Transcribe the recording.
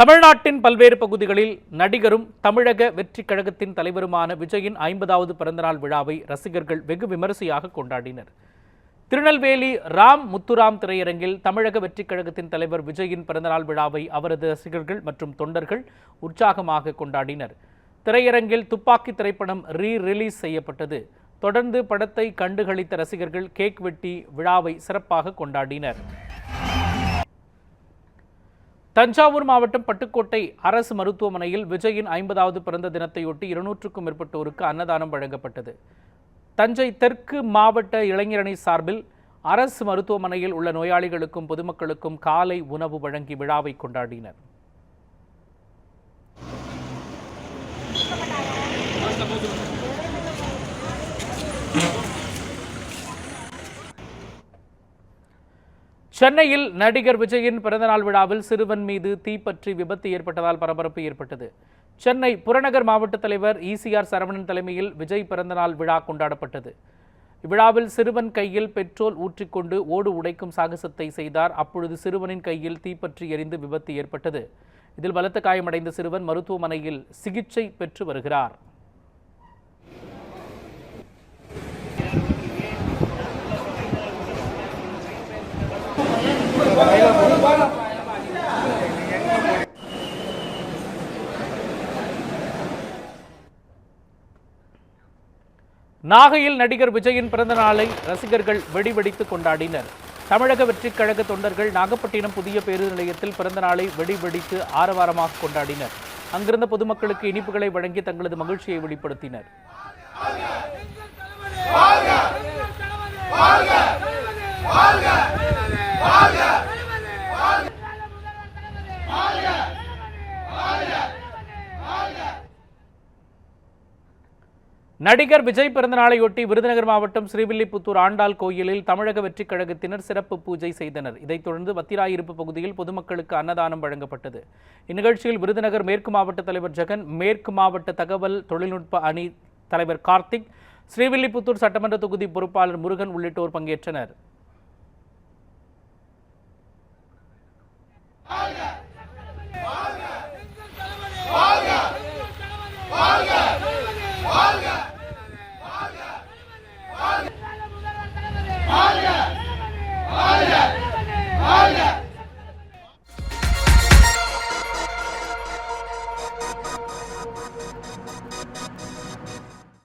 தமிழ்நாட்டின் பல்வேறு பகுதிகளில் நடிகரும் தமிழக வெற்றி கழகத்தின் தலைவருமான விஜயின் ஐம்பதாவது பிறந்தநாள் விழாவை ரசிகர்கள் வெகு விமரிசையாக கொண்டாடினர். திருநெல்வேலி ராம் முத்துராம் திரையரங்கில் தமிழக வெற்றி கழகத்தின் தலைவர் விஜயின் பிறந்தநாள் விழாவை அவரது ரசிகர்கள் மற்றும் தொண்டர்கள் உற்சாகமாக கொண்டாடினர். திரையரங்கில் துப்பாக்கி திரைப்படம் ரீ ரிலீஸ் செய்யப்பட்டது. தொடர்ந்து படத்தை கண்டுகளித்த ரசிகர்கள் கேக் வெட்டி விழாவை சிறப்பாக கொண்டாடினர். தஞ்சாவூர் மாவட்டம் பட்டுக்கோட்டை அரசு மருத்துவமனையில் விஜயின் ஐம்பதாவது பிறந்த தினத்தையொட்டி இருநூற்றுக்கும் மேற்பட்டோருக்கு அன்னதானம் வழங்கப்பட்டது. தஞ்சை தெற்கு மாவட்ட இளைஞரணி சார்பில் அரசு மருத்துவமனையில் உள்ள நோயாளிகளுக்கும் பொதுமக்களுக்கும் காலை உணவு வழங்கி விழாவை கொண்டாடினர். சென்னையில் நடிகர் விஜயின் பிறந்தநாள் விழாவில் சிறுவன் மீது தீப்பற்றி விபத்து ஏற்பட்டதால் பரபரப்பு ஏற்பட்டது. சென்னை புறநகர் மாவட்ட தலைவர் இசிஆர் சரவணன் தலைமையில் விஜய் பிறந்தநாள் விழா கொண்டாடப்பட்டது. இவ்விழாவில் சிறுவன் கையில் பெட்ரோல் ஊற்றிக்கொண்டு ஓடு உடைக்கும் சாகசத்தை செய்தார். அப்பொழுது சிறுவனின் கையில் தீப்பற்றி எரிந்து விபத்து ஏற்பட்டது. இதில் பலத்த காயமடைந்த சிறுவன் மருத்துவமனையில் சிகிச்சை பெற்று வருகிறார். நாகையில் நடிகர் விஜயின் பிறந்த நாளை ரசிகர்கள் வெடிவெடித்து கொண்டாடினர். தமிழக வெற்றிக் கழக தொண்டர்கள் நாகப்பட்டினம் புதிய பேருந்து நிலையத்தில் பிறந்த நாளை வெடிவெடித்து ஆரவாரமாக கொண்டாடினர். அங்கிருந்த பொதுமக்களுக்கு இனிப்புகளை வழங்கி தங்களது மகிழ்ச்சியை வெளிப்படுத்தினர். நடிகர் விஜய் பிறந்தநாளையொட்டி விருதுநகர் மாவட்டம் ஸ்ரீவில்லிபுத்தூர் ஆண்டாள் கோயிலில் தமிழக வெற்றிக் கழகத்தினர் சிறப்பு பூஜை செய்தனர். இதைத் தொடர்ந்து வத்திராயிருப்பு பகுதியில் பொதுமக்களுக்கு அன்னதானம் வழங்கப்பட்டது. இந்நிகழ்ச்சியில் விருதுநகர் மேற்கு மாவட்ட தலைவர் ஜெகன் மேற்கு மாவட்ட தகவல் தொழில்நுட்ப அணி தலைவர் கார்த்திக் ஸ்ரீவில்லிபுத்தூர் சட்டமன்ற தொகுதி பொறுப்பாளர் முருகன் உள்ளிட்டோர் பங்கேற்றனர்.